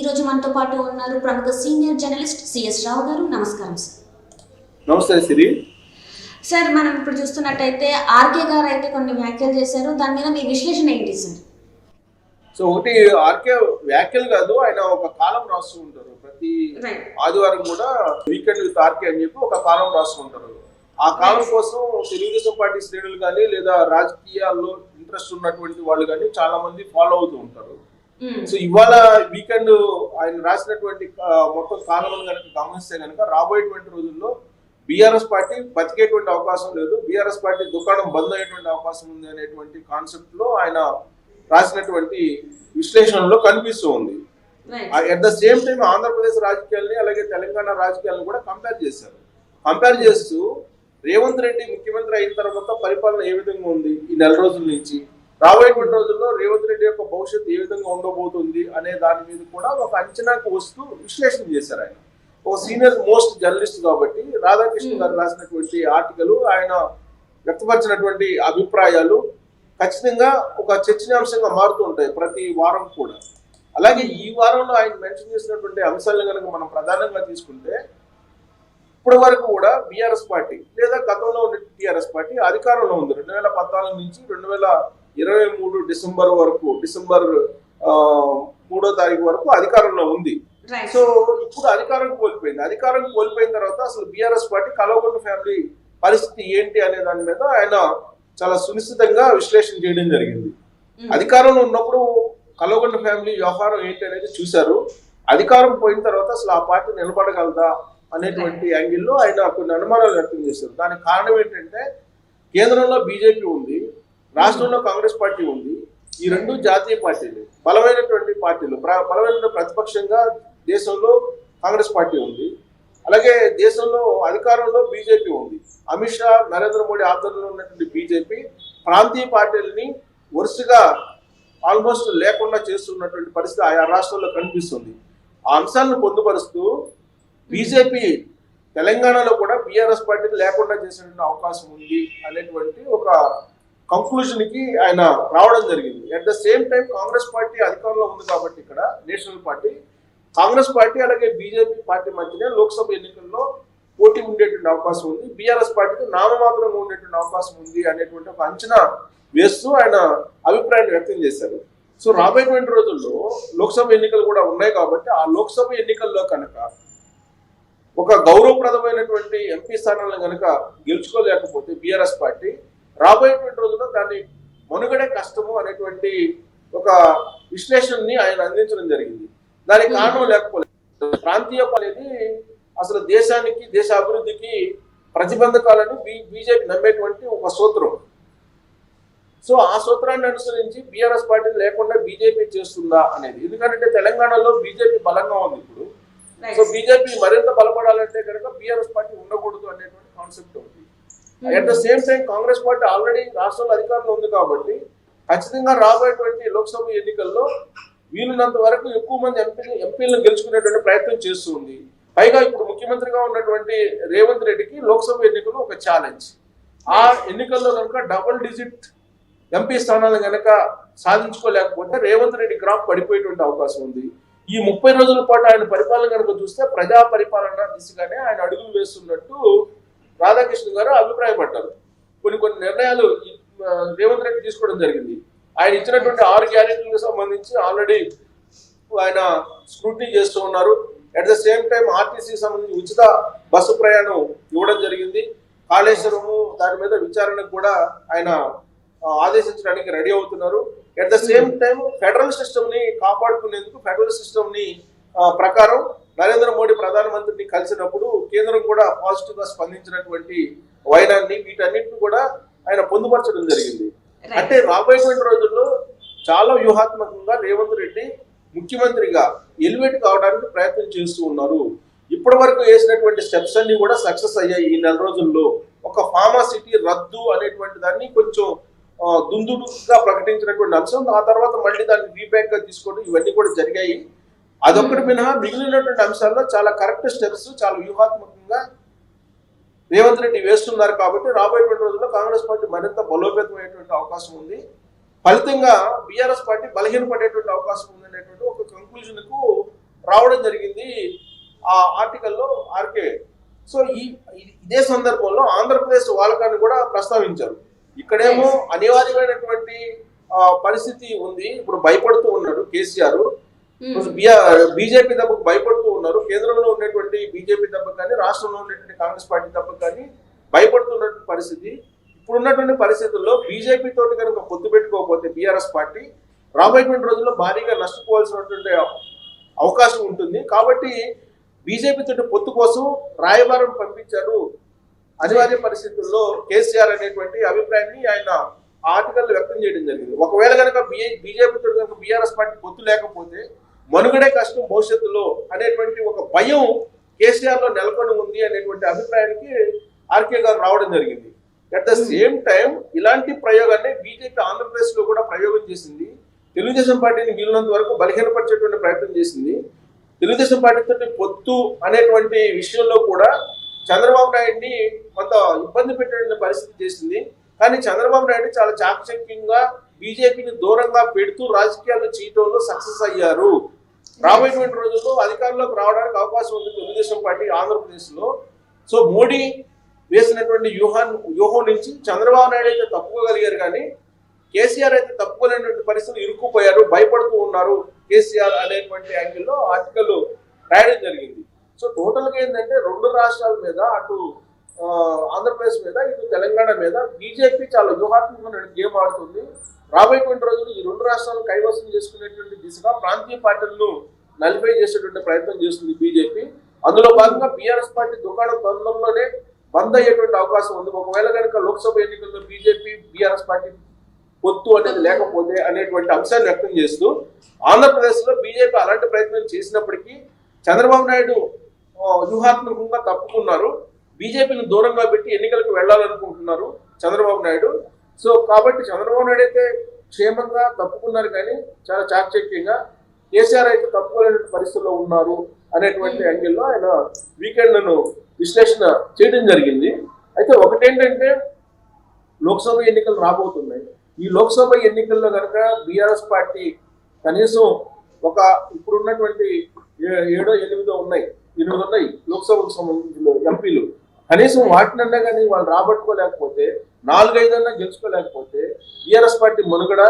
ఈ రోజు మనతో పాటు ఉన్నారు ప్రముఖ సీనియర్ జర్నలిస్ట్ సిఎస్ రావు గారు. నమస్కారం సార్. నమస్తే సిరి. సార్ మనం ఇప్పుడు చూస్తున్నట్టయితే ఆర్కే గారు అయితే కొన్ని వ్యాఖ్యలు చేశారు. దాని మీద మీ విశ్లేషణ ఏంటి సార్? సో ఒకటి ఆర్కే వ్యాఖ్యలు కాదు ఆయన ఒక కాలం రాస్తూ ఉంటారు. ప్రతి ఆదివారం కూడా వీకెండ్ విత్ ఆర్కే అని చెప్పి ఒక కాలం రాస్తూ ఉంటారు. ఆ కాలం కోసం తెలుగుదేశం పార్టీ శ్రేణులు కానీ లేదా రాజకీయాల్లో ఇంట్రెస్ట్ ఉన్నటువంటి వాళ్ళు కానీ చాలా మంది ఫాలో అవుతూ ఉంటారు. సో ఇవాళ వీకెండ్ ఆయన రాసినటువంటి మొత్తం కాలం కనుక గమనిస్తే కనుక రాబోయేటువంటి రోజుల్లో బీఆర్ఎస్ పార్టీ బతికేటువంటి అవకాశం లేదు. బీఆర్ఎస్ పార్టీ దుకాణం బంద్ అయ్యేటువంటి అవకాశం ఉంది అనేటువంటి కాన్సెప్ట్లో ఆయన రాసినటువంటి విశ్లేషణలో కనిపిస్తూ ఉంది. At the same time Andhra Pradesh రాజకీయాలని అలాగే తెలంగాణ రాజకీయాలను కూడా కంపేర్ చేశారు. కంపేర్ చేస్తూ రేవంత్ రెడ్డి ముఖ్యమంత్రి అయిన తర్వాత పరిపాలన ఏ విధంగా ఉంది? ఈ నెల రోజుల నుంచి. రాబోయేటువంటి రోజుల్లో రేవంత్ రెడ్డి యొక్క భవిష్యత్తు ఏ విధంగా ఉండబోతుంది అనే దాని మీద కూడా ఒక అంచనాకు వస్తూ విశ్లేషణ చేశారు ఆయన. ఒక సీనియర్ మోస్ట్ జర్నలిస్ట్ కాబట్టి రాధాకృష్ణ గారు రాసినటువంటి ఆర్టికల్ ఆయన వ్యక్తపరిచినటువంటి అభిప్రాయాలు ఖచ్చితంగా ఒక చర్చనీయాంశంగా మారుతూ ఉంటాయి ప్రతి వారం కూడా. అలాగే ఈ వారంలో ఆయన మెన్షన్ చేసినటువంటి అంశాలను కనుక మనం ప్రధానంగా తీసుకుంటే ఇప్పటి వరకు కూడా బీఆర్ఎస్ పార్టీ లేదా గతంలో ఉన్న టీఆర్ఎస్ పార్టీ అధికారంలో ఉంది. రెండు వేల పద్నాలుగు నుంచి రెండు వేల ఇరవై మూడు డిసెంబర్ వరకు డిసెంబర్ మూడో తారీఖు వరకు అధికారంలో ఉంది. సో ఇప్పుడు అధికారం కోల్పోయింది. అధికారం కోల్పోయిన తర్వాత అసలు బీఆర్ఎస్ పార్టీ కలవకుంట ఫ్యామిలీ పరిస్థితి ఏంటి అనే దాని మీద ఆయన చాలా సునిశ్చితంగా విశ్లేషణ చేయడం జరిగింది. అధికారంలో ఉన్నప్పుడు కలవకుంట ఫ్యామిలీ వ్యవహారం ఏంటి అనేది చూశారు. అధికారం పోయిన తర్వాత అసలు ఆ పార్టీ నిలబడగలదా అనేటువంటి యాంగిల్లో ఆయన కొన్ని అనుమానాలు వ్యక్తం చేశారు. దానికి కారణం ఏంటంటే కేంద్రంలో బీజేపీ ఉంది. రాష్ట్రంలో కాంగ్రెస్ పార్టీ ఉంది. ఈ రెండు జాతీయ పార్టీలు బలమైనటువంటి పార్టీలు ప్ర- బలమైన ప్రతిపక్షంగా దేశంలో కాంగ్రెస్ పార్టీ ఉంది. అలాగే దేశంలో అధికారంలో బీజేపీ ఉంది. అమిత్ షా నరేంద్ర మోడీ ఆధ్వర్యంలో ఉన్నటువంటి బీజేపీ ప్రాంతీయ పార్టీలని వరుసగా ఆల్మోస్ట్ లేకుండా చేస్తున్నటువంటి పరిస్థితి ఆయా రాష్ట్రాల్లో కనిపిస్తుంది. ఆ అంశాలను పొందుపరుస్తూ బీజేపీ తెలంగాణలో కూడా బీఆర్ఎస్ పార్టీని లేకుండా చేసేటువంటి అవకాశం ఉంది అనేటువంటి ఒక కంక్లూజన్కి ఆయన రావడం జరిగింది. At the same time Congress party అధికారంలో ఉంది కాబట్టి ఇక్కడ నేషనల్ పార్టీ కాంగ్రెస్ పార్టీ అలాగే బీజేపీ పార్టీ మధ్యనే లోక్సభ ఎన్నికల్లో పోటీ ఉండేటువంటి అవకాశం ఉంది. బీఆర్ఎస్ పార్టీకి నామమాత్రంగా ఉండేటువంటి అవకాశం ఉంది అనేటువంటి ఒక అంచనా వేస్తూ ఆయన అభిప్రాయాన్ని వ్యక్తం చేశారు. సో రాబోయేటువంటి రోజుల్లో లోక్సభ ఎన్నికలు కూడా ఉన్నాయి కాబట్టి ఆ లోక్సభ ఎన్నికల్లో కనుక ఒక గౌరవప్రదమైనటువంటి ఎంపీ స్థానాలను కనుక గెలుచుకోలేకపోతే బీఆర్ఎస్ పార్టీ రాబోయేటువంటి రోజుల్లో దాన్ని మనుగడే కష్టము అనేటువంటి ఒక విశ్లేషణని ఆయన అందించడం జరిగింది. దానికి కారణం లేకపోలేదు. ప్రాంతీయ అనేది అసలు దేశానికి దేశ అభివృద్ధికి ప్రతిబంధకాలని బీజేపీ నమ్మేటువంటి ఒక సూత్రం. సో ఆ సూత్రాన్ని అనుసరించి బీఆర్ఎస్ పార్టీ లేకుండా బీజేపీ చేస్తుందా అనేది. ఎందుకంటే తెలంగాణలో బీజేపీ బలంగా ఉంది ఇప్పుడు. సో బీజేపీ మరింత బలపడాలంటే కనుక బీఆర్ఎస్ పార్టీ ఉండకూడదు అనేటువంటి కాన్సెప్ట్ ఉంది. At the same time Congress party already రాష్ట్రంలో అధికారంలో ఉంది కాబట్టి ఖచ్చితంగా రాబోయేటువంటి లోక్సభ ఎన్నికల్లో వీలున్నంత వరకు ఎక్కువ మంది ఎంపీలు ఎంపీలను గెలుచుకునేటువంటి ప్రయత్నం చేస్తుంది. పైగా ఇప్పుడు ముఖ్యమంత్రిగా ఉన్నటువంటి రేవంత్ రెడ్డికి లోక్సభ ఎన్నికలు ఒక ఛాలెంజ్ ఆ ఎన్నికల్లో కనుక డబుల్ డిజిట్ ఎంపీ స్థానాలను కనుక సాధించుకోలేకపోతే రేవంత్ రెడ్డి క్రాప్ పడిపోయేటువంటి అవకాశం ఉంది. ఈ ముప్పై రోజుల పాటు ఆయన పరిపాలన కనుక చూస్తే ప్రజా పరిపాలన దిశగానే ఆయన అడుగులు వేస్తున్నట్టు రాధాకృష్ణ గారు అభిప్రాయపడ్డారు. కొన్ని కొన్ని నిర్ణయాలు రేవంత్ రెడ్డి తీసుకోవడం జరిగింది. ఆయన ఇచ్చినటువంటి ఆరు గ్యారెంటీలకు సంబంధించి ఆల్రెడీ ఆయన స్క్రూటినీ చేస్తూ ఉన్నారు. At the same time RTC సంబంధించి ఉచిత బస్సు ప్రయాణం ఇవ్వడం జరిగింది. కాళేశ్వరము దాని మీద విచారణకు కూడా ఆయన ఆదేశించడానికి రెడీ అవుతున్నారు. At the same time federal సిస్టమ్ని కాపాడుకునేందుకు ఫెడరల్ సిస్టమ్ని ప్రకారం నరేంద్ర మోడీ ప్రధానమంత్రిని కలిసినప్పుడు కేంద్రం కూడా పాజిటివ్గా స్పందించినటువంటి వైనాన్ని వీటన్నిటిని కూడా ఆయన పొందుపరచడం జరిగింది. అంటే రాబోయేటువంటి రోజుల్లో చాలా వ్యూహాత్మకంగా రేవంత్ రెడ్డి ముఖ్యమంత్రిగా ఎలివేట్ కావడానికి ప్రయత్నం చేస్తూ ఉన్నారు. ఇప్పటి వరకు వేసినటువంటి స్టెప్స్ అన్ని కూడా సక్సెస్ అయ్యాయి ఈ నెల రోజుల్లో. ఒక ఫార్మా సిటీ రద్దు అనేటువంటి దాన్ని కొంచెం ఆ, దుందుడుగా ప్రకటించినటువంటి అంశం ఆ తర్వాత మళ్ళీ దాన్ని రీబ్యాక్గా తీసుకోవడం ఇవన్నీ కూడా జరిగాయి. అదొక్కటి మినహా మిగిలినటువంటి అంశాల్లో చాలా కరెక్ట్ స్టెప్స్ చాలా వ్యూహాత్మకంగా రేవంత్ రెడ్డి వేస్తున్నారు కాబట్టి రాబోయేటువంటి రోజుల్లో కాంగ్రెస్ పార్టీ మరింత బలోపేతమయ్యేటువంటి అవకాశం ఉంది. ఫలితంగా బీఆర్ఎస్ పార్టీ బలహీనపడేటువంటి అవకాశం ఉంది అనేటువంటి ఒక కంక్లూజన్కు రావడం జరిగింది ఆ ఆర్టికల్లో ఆర్కే. సో ఈ ఇదే సందర్భంలో ఆంధ్రప్రదేశ్ వాళ్ళకాన్ని కూడా ప్రస్తావించారు. ఇక్కడేమో అనివార్యమైనటువంటి పరిస్థితి ఉంది. ఇప్పుడు భయపడుతూ ఉన్నాడు కేసీఆర్. బీజేపీ దెబ్బకు భయపడుతూ ఉన్నారు. కేంద్రంలో ఉన్నటువంటి బీజేపీ దెబ్బకు కానీ రాష్ట్రంలో ఉన్నటువంటి కాంగ్రెస్ పార్టీ దెబ్బకు కానీ భయపడుతున్నటువంటి పరిస్థితి. ఇప్పుడున్నటువంటి పరిస్థితుల్లో బీజేపీ తోటి కనుక పొత్తు పెట్టుకోకపోతే బీఆర్ఎస్ పార్టీ రాబోయేటువంటి రోజుల్లో భారీగా నష్టపోవాల్సినటువంటి అవకాశం ఉంటుంది. కాబట్టి బీజేపీ తోటి పొత్తు కోసం రాయబారం పంపించారు. అనివార్య పరిస్థితుల్లో కేసీఆర్ అనేటువంటి అభిప్రాయాన్ని ఆయన ఆర్టికల్ వ్యక్తం చేయడం జరిగింది. ఒకవేళ కనుక బీజేపీ తోటి కనుక బీఆర్ఎస్ పార్టీ పొత్తు లేకపోతే మనుగడే కష్టం భవిష్యత్తులో అనేటువంటి ఒక భయం కేసీఆర్లో నెలకొని ఉంది అనేటువంటి అభిప్రాయానికి ఆర్కే గారు రావడం జరిగింది. అట్ ద సేమ్ టైం ఇలాంటి ప్రయోగాన్ని బీజేపీ ఆంధ్రప్రదేశ్లో కూడా ప్రయోగం చేసింది. తెలుగుదేశం పార్టీని వీలున్నంత వరకు బలహీనపరిచేటువంటి ప్రయత్నం చేసింది. తెలుగుదేశం పార్టీతో పొత్తు అనేటువంటి విషయంలో కూడా చంద్రబాబు నాయుడిని కొంత ఇబ్బంది పెట్టిన పరిస్థితి చేసింది. కానీ చంద్రబాబు నాయుడు చాలా చాకచక్యంగా బీజేపీని దూరంగా పెడుతూ రాజకీయాల్లో చేయటంలో సక్సెస్ అయ్యారు. రాబోయేటువంటి రోజుల్లో అధికారంలోకి రావడానికి అవకాశం ఉంది తెలుగుదేశం పార్టీ ఆంధ్రప్రదేశ్లో. సో మోడీ వేసినటువంటి వ్యూహాన్ని వ్యూహం నుంచి చంద్రబాబు నాయుడు అయితే తప్పుకోగలిగారు కానీ కేసీఆర్ అయితే తప్పుకోలేనటువంటి పరిస్థితులు ఇరుక్కుపోయారు భయపడుతూ ఉన్నారు కేసీఆర్ అనేటువంటి యాంగిల్లో ఆర్టికల్ రాయడం జరిగింది. సో టోటల్గా ఏంటంటే రెండు రాష్ట్రాల మీద అటు ఆంధ్రప్రదేశ్ మీద ఇటు తెలంగాణ మీద బీజేపీ చాలా వ్యూహాత్మకమైన గేమ్ ఆడుతుంది. రాబోయేటువంటి రోజులు ఈ రెండు రాష్ట్రాలను కైవసం చేసుకునేటువంటి దిశగా ప్రాంతీయ పార్టీలను నలిఫై చేసేటువంటి ప్రయత్నం చేస్తుంది బీజేపీ. అందులో భాగంగా బీఆర్ఎస్ పార్టీ దుకాణం తొందరలోనే బంద్ అయ్యేటువంటి అవకాశం ఉంది. ఒకవేళ కనుక లోక్సభ ఎన్నికల్లో బీజేపీ బీఆర్ఎస్ పార్టీ పొత్తు అనేది లేకపోతే అనేటువంటి అంశాన్ని వ్యక్తం చేస్తూ ఆంధ్రప్రదేశ్లో బీజేపీ అలాంటి ప్రయత్నం చేసినప్పటికీ చంద్రబాబు నాయుడు వ్యూహాత్మకంగా తప్పుకున్నారు. బీజేపీని దూరంగా పెట్టి ఎన్నికలకు వెళ్ళాలనుకుంటున్నారు చంద్రబాబు నాయుడు. సో కాబట్టి చంద్రబాబు నాయుడు అయితే క్షేమంగా తప్పుకున్నారు కానీ చాలా చాకచక్యంగా కేసీఆర్ అయితే తప్పుకోలేని పరిస్థితుల్లో ఉన్నారు అనేటువంటి యాంగిల్లో ఆయన వీకెండ్ను విశ్లేషణ చేయడం జరిగింది. అయితే ఒకటేంటంటే లోక్సభ ఎన్నికలు రాబోతున్నాయి. ఈ లోక్సభ ఎన్నికల్లో కనుక బీఆర్ఎస్ పార్టీ కనీసం ఒక ఇప్పుడున్నటువంటి ఏడో ఎనిమిదో ఉన్నాయి. ఎనిమిది ఉన్నాయి. లోక్సభకు సంబంధించిన ఎంపీలు. కనీసం వాటినన్నా కానీ వాళ్ళు రాబట్టుకోలేకపోతే నాలుగైదన్నా గెలుచుకోలేకపోతే టీఆర్ఎస్ పార్టీ మనుగడ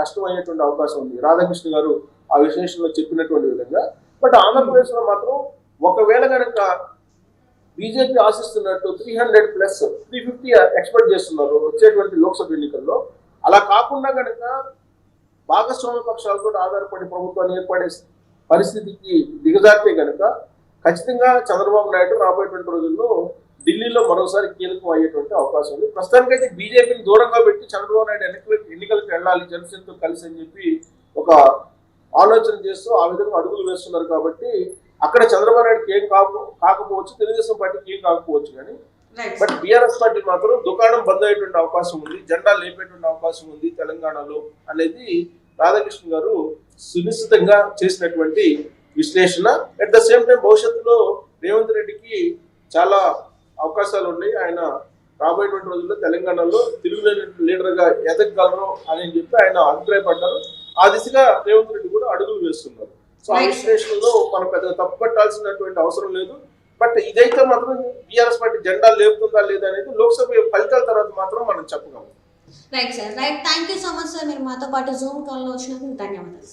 కష్టమయ్యేటువంటి అవకాశం ఉంది. రాధాకృష్ణ గారు ఆ విశేషంలో చెప్పినటువంటి విధంగా. బట్ ఆంధ్రప్రదేశ్లో మాత్రం ఒకవేళ కనుక BJP ఆశిస్తున్నట్టు three hundred plus three fifty expect చేస్తున్నారు వచ్చేటువంటి లోక్సభ ఎన్నికల్లో. అలా కాకుండా కనుక భాగస్వామ్య పక్షాలతో ఆధారపడి ప్రభుత్వాన్ని ఏర్పడే పరిస్థితికి దిగజారితే కనుక ఖచ్చితంగా చంద్రబాబు నాయుడు రాబోయేటువంటి రోజుల్లో ఢిల్లీలో మరోసారి కీలకం అయ్యేటువంటి అవకాశం ఉంది. ప్రస్తుతానికైతే బీజేపీని దూరంగా పెట్టి చంద్రబాబు నాయుడు ఎన్నికలకు ఎన్నికలకు వెళ్ళాలి జనసేనతో కలిసి అని చెప్పి ఒక ఆలోచన చేస్తూ ఆ విధంగా అడుగులు వేస్తున్నారు కాబట్టి అక్కడ చంద్రబాబు నాయుడుకి ఏం కాకు కాకపోవచ్చు తెలుగుదేశం పార్టీకి ఏం కాకపోవచ్చు కానీ బట్ బీఆర్ఎస్ పార్టీ మాత్రం దుకాణం బంద్ అయ్యేటువంటి అవకాశం ఉంది జెండా లేపేటువంటి అవకాశం ఉంది తెలంగాణలో అనేది రాధాకృష్ణ గారు సునిశ్చితంగా చేసినటువంటి విశ్లేషణ. అట్ ద సేమ్ టైం భవిష్యత్తులో రేవంత్ రెడ్డికి చాలా అవకాశాలు ఉన్నాయి ఆయన రాబోయేటువంటి రోజుల్లో తెలంగాణలో తిరుగు లీడర్గా ఎదగలరు అని చెప్పి ఆయన అభిప్రాయపడ్డారు. ఆ దిశగా రేవంత్ రెడ్డి కూడా అడుగులు వేస్తున్నారు. సో ఆ. విశ్లేషణలో మనం పెద్ద తప్పు పట్టాల్సినటువంటి అవసరం లేదు. బట్ ఇదైతే మాత్రం బీఆర్ఎస్ పార్టీ జెండా లేపుతుందా లేదా అనేది లోక్సభ ఫలితాల తర్వాత మాత్రం మనం చెప్పగలం. Right sir right thank you so much sir మీరు మాతో పాటు జూమ్ కాల్లో వచ్చినందుకు ధన్యవాదాలు